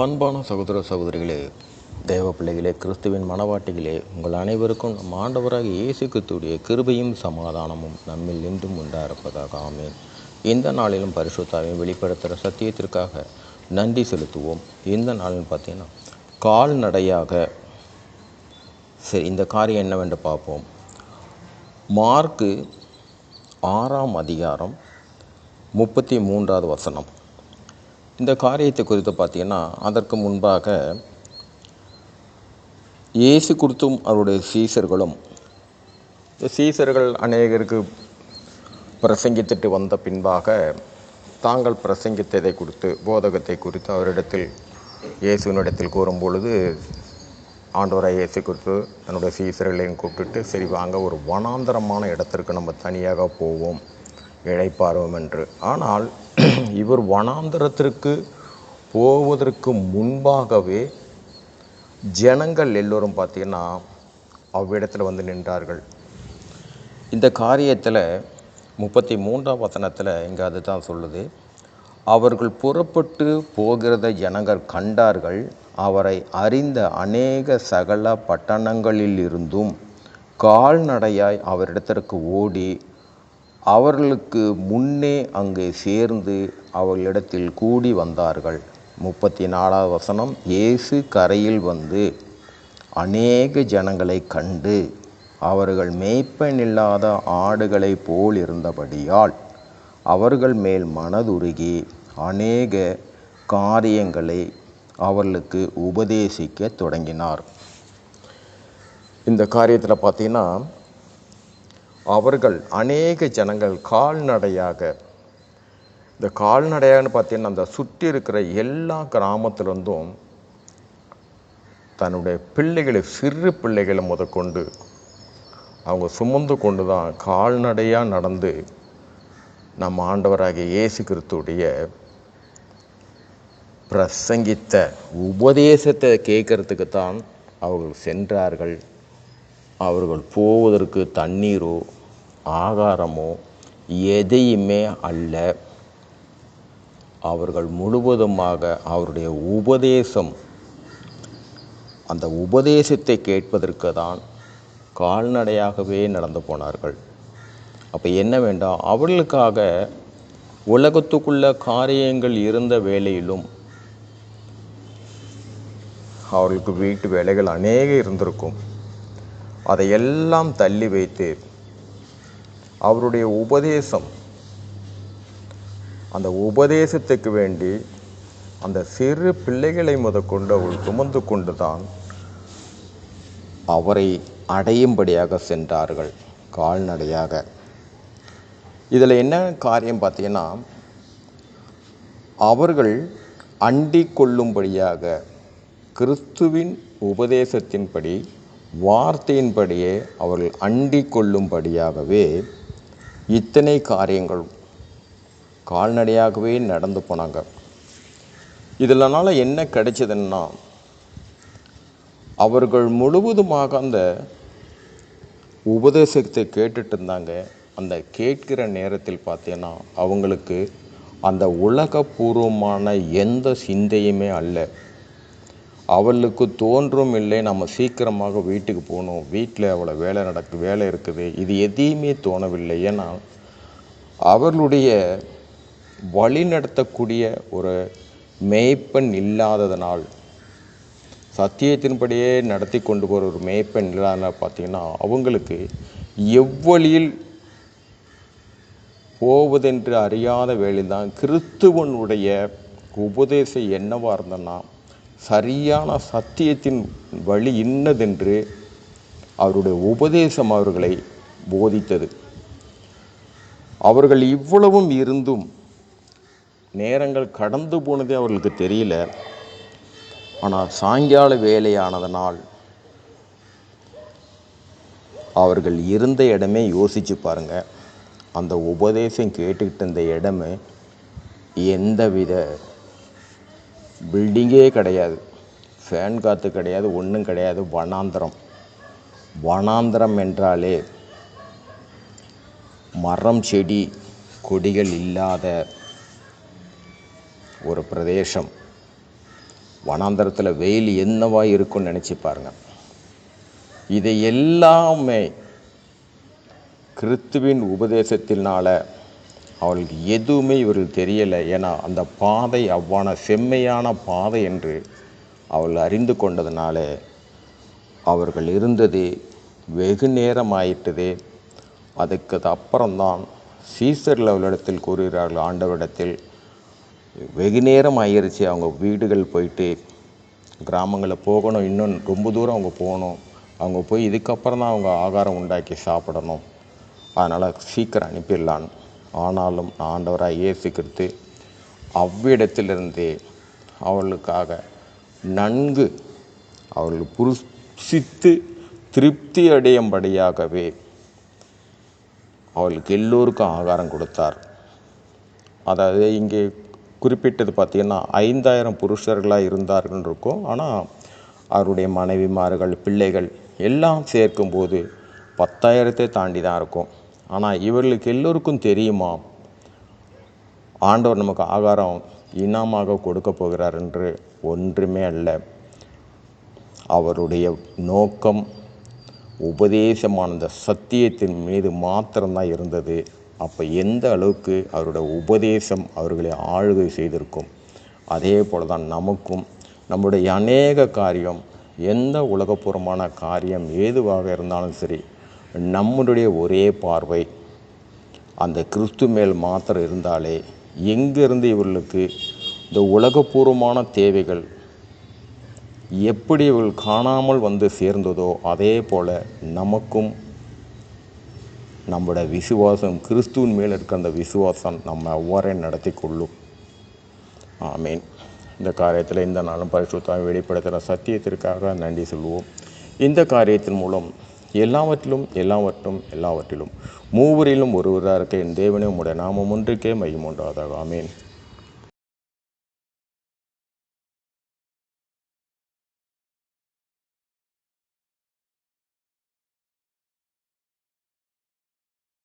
அன்பான சகோதர சகோதரிகளே தேவ பிள்ளைகளே கிறிஸ்துவின் மனவாட்டிகளே உங்கள் அனைவருக்கும் நம் ஆண்டவராக இயேசு கிறிஸ்துடைய கிருபையும் சமாதானமும் நம்மில் நின்றும் உண்டாயிருப்பதாக ஆமேன். இந்த நாளிலும் பரிசுத்தாவையும் வெளிப்படுத்துகிற சத்தியத்திற்காக நன்றி செலுத்துவோம். இந்த நாளில் பார்த்தீங்கன்னா கால்நடையாக சரி இந்த காரியம் என்னவென்று பார்ப்போம். மார்க்கு ஆறாம் அதிகாரம் முப்பத்தி மூன்றாவது வசனம். இந்த காரியத்தை குறித்து பார்த்தீங்கன்னா அதற்கு முன்பாக இயேசு குறித்தும் அவருடைய சீசர்களும் சீசர்கள் அநேகருக்கு பிரசங்கித்துட்டு வந்த பின்பாக தாங்கள் பிரசங்கித்ததை குறித்து போதகத்தை குறித்து அவரிடத்தில் இயேசுவினிடத்தில் கூறும் பொழுது ஆண்டோராக இயேசு குறித்து தன்னுடைய சீசர்களையும் கூப்பிட்டுட்டு சரி வாங்க ஒரு வனாந்தரமான இடத்திற்கு நம்ம தனியாக போவோம் இழைப்பாருவோம் என்று. ஆனால் இவர் வனாந்தரத்திற்கு போவதற்கு முன்பாகவே ஜனங்கள் எல்லோரும் பார்த்தீங்கன்னா அவ்விடத்தில் வந்து நின்றார்கள். இந்த காரியத்தில் முப்பத்தி மூன்றாம் வசனத்தில் இங்கே அதுதான் சொல்லுது. அவர்கள் புறப்பட்டு போகிறத ஜனங்கள் கண்டார்கள். அவரை அறிந்த அநேக சகல பட்டணங்களிலிருந்தும் கால்நடையாய் அவரிடத்திற்கு ஓடி அவர்களுக்கு முன்னே அங்கே சேர்ந்து அவர்களிடத்தில் கூடி வந்தார்கள். முப்பத்தி நாலாவது வசனம் இயேசு கரையில் வந்து அநேக ஜனங்களை கண்டு அவர்கள் மேய்ப்பனில்லாத ஆடுகளைப் போல் இருந்தபடியால் அவர்கள் மேல் மனதுருகி அநேக காரியங்களை அவர்களுக்கு உபதேசிக்க தொடங்கினார். இந்த காரியத்தில் பார்த்தீங்கன்னா அவர்கள் அநேக ஜனங்கள் கால்நடையாக இந்த கால்நடையாகன்னு பார்த்தீங்கன்னா அந்த சுற்றி இருக்கிற எல்லா கிராமத்திலிருந்தும் தன்னுடைய பிள்ளைகளை சிறு பிள்ளைகளை முதற்கொண்டு அவங்க சுமந்து கொண்டு தான் கால்நடையாக நடந்து நம்ம ஆண்டவராகிய இயேசு கிறிஸ்துடைய பிரசங்கித்த உபதேசத்தை கேட்கறதுக்கு தான் அவர்கள் சென்றார்கள். அவர்கள் போவதற்கு தண்ணீரோ ஆகாரமோ எதையுமே அல்ல. அவர்கள் முழுவதுமாக அவருடைய உபதேசம் அந்த உபதேசத்தை கேட்பதற்கு தான் கால்நடையாகவே நடந்து போனார்கள். அப்போ என்ன வேண்டாம் அவர்களுக்காக உலகத்துக்குள்ள காரியங்கள் இருந்த வேலையிலும் அவர்களுக்கு வீட்டு வேலைகள் அநேக இருந்திருக்கும். அதையெல்லாம் தள்ளி வைத்து அவருடைய உபதேசம் அந்த உபதேசத்துக்கு வேண்டி அந்த சிறு பிள்ளைகளை முதற்கொண்டு அவள் சுமந்து கொண்டு தான் அவரை அடையும்படியாக சென்றார்கள் கால்நடையாக. இதில் என்ன காரியம் பார்த்தீங்கன்னா அவர்கள் அண்டிக் கொள்ளும்படியாக கிறிஸ்துவின் உபதேசத்தின்படி வார்த்தையின்படியே அவர்கள் அண்டி கொள்ளும்படியாகவே இத்தனை காரியங்கள் கால்நடையாகவே நடந்து போனாங்க. இதில்னால என்ன கிடைச்சதுன்னா அவர்கள் முழுவதுமாக அந்த உபதேசத்தை கேட்டுட்டு இருந்தாங்க. அந்த கேட்கிற நேரத்தில் பார்த்தீங்கன்னா அவங்களுக்கு அந்த உலகபூர்வமான எந்த சிந்தையுமே அல்ல. அவளுக்கு தோன்றும் இல்லை நம்ம சீக்கிரமாக வீட்டுக்கு போகணும். வீட்டில் அவ்வளோ வேலை நடக்கு வேலை இருக்குது. இது எதையுமே தோணவில்லை. ஏன்னா அவர்களுடைய வழி நடத்தக்கூடிய ஒரு மேய்ப்பன் இல்லாததனால் சத்தியத்தின்படியே நடத்தி கொண்டு போகிற ஒரு மேய்ப்பன் இல்லாதனால் பார்த்திங்கன்னா அவங்களுக்கு எவ்வழியில் போவதென்று அறியாத வேலைதான் கிறிஸ்துவனுடைய உபதேசம் என்னவாக இருந்தன்னா சரியான சத்தியத்தின் வழி இன்னதென்று அவருடைய உபதேசம் அவர்களை போதித்தது. அவர்கள் இவ்வளவும் இருந்தும் நேரங்கள் கடந்து போனதே அவர்களுக்கு தெரியல. ஆனால் சாயங்கால வேலையானதனால் அவர்கள் இருந்த இடமே யோசிச்சு பாருங்க. அந்த உபதேசம் கேட்டுக்கிட்டு இருந்த இடமே எந்தவித பில்டிங்கே கிடையாது. ஃபேன் காற்று கிடையாது ஒன்றும் கிடையாது. வனாந்தரம். வனாந்தரம் என்றாலே மரம் செடி கொடிகள் இல்லாத ஒரு பிரதேசம். வனாந்தரத்தில் வெயில் என்னவா இருக்கும்னு நினச்சி பாருங்க. இதை எல்லாமே கிறித்துவின் உபதேசத்தினால அவளுக்கு எதுவுமே இவருக்கு தெரியலை. ஏன்னா அந்த பாதை அவ்வான செம்மையான பாதை என்று அவள் அறிந்து கொண்டதுனால அவர்கள் இருந்தது வெகு நேரம் ஆயிட்டது அதுக்கு அப்புறம்தான் சீசரில் அவளிடத்தில் கூறுகிறார்கள் ஆண்டவரிடத்தில் வெகு நேரம் ஆயிடுச்சு அவங்க வீடுகள் போயிட்டு கிராமங்களில் போகணும். இன்னும் ரொம்ப தூரம் அவங்க போகணும். அவங்க போய் இதுக்கப்புறம் தான் அவங்க ஆகாரம் உண்டாக்கி சாப்பிடணும். அதனால் சீக்கிரம் அனுப்பிடலான்னு ஆனாலும் ஆண்டவராக இயேசு கிறிஸ்து அவர்களுக்காக நன்கு அவர்கள் புருஷித்து திருப்தி அடையும்படியாகவே அவர்களுக்கு எல்லோருக்கும் ஆகாரம் கொடுத்தார். அதாவது இங்கே குறிப்பிட்டது பார்த்திங்கன்னா ஐந்தாயிரம் புருஷர்களாக இருந்தார்கள் இருக்கும் ஆனால் அவருடைய மனைவிமார்கள் பிள்ளைகள் எல்லாம் சேர்க்கும்போது பத்தாயிரத்தை தாண்டி தான் இருக்கும். ஆனால் இவர்களுக்கு எல்லோருக்கும் தெரியுமா? ஆண்டவர் நமக்கு ஆகாரம் இனமாக கொடுக்க போகிறார் என்று ஒன்றுமே அல்ல. அவருடைய நோக்கம் உபதேசமான அந்த சத்தியத்தின் மீது மாத்திரம்தான் இருந்தது. அப்போ எந்த அளவுக்கு அவருடைய உபதேசம் அவர்களை ஆளுகை செய்திருக்கும்? அதே போல தான் நமக்கும் நம்முடைய அநேக காரியம் எந்த உலகபூர்வமான காரியம் ஏதுவாக இருந்தாலும் சரி நம்மளுடைய ஒரே பார்வை. அந்த கிறிஸ்து மேல் மாத்திரம் இருந்தாலே எங்கேருந்து இவர்களுக்கு இந்த உலகபூர்வமான தேவைகள் எப்படி இவள் காணாமல் வந்து சேர்ந்ததோ அதே போல் நமக்கும் நம்மளோட விசுவாசம் கிறிஸ்துவின் மேல் இருக்க அந்த விசுவாசம் நம்ம அவ்வாறே நடத்தி கொள்ளும். ஆமீன். இந்த காரியத்தில் இந்த நாளும் பரிசுத்தாக வெளிப்படுத்துகிற சத்தியத்திற்காக நன்றி சொல்வோம் இந்த காரியத்தின் மூலம் எல்லாவற்றிலும் எல்லாவற்றும் எல்லாவற்றிலும். மூவரிலும் ஒருவராக இருக்க என் தேவனே உம்முடைய நாமம் ஒன்றுக்கே மையம் உண்டாவதாக. ஆமீன்.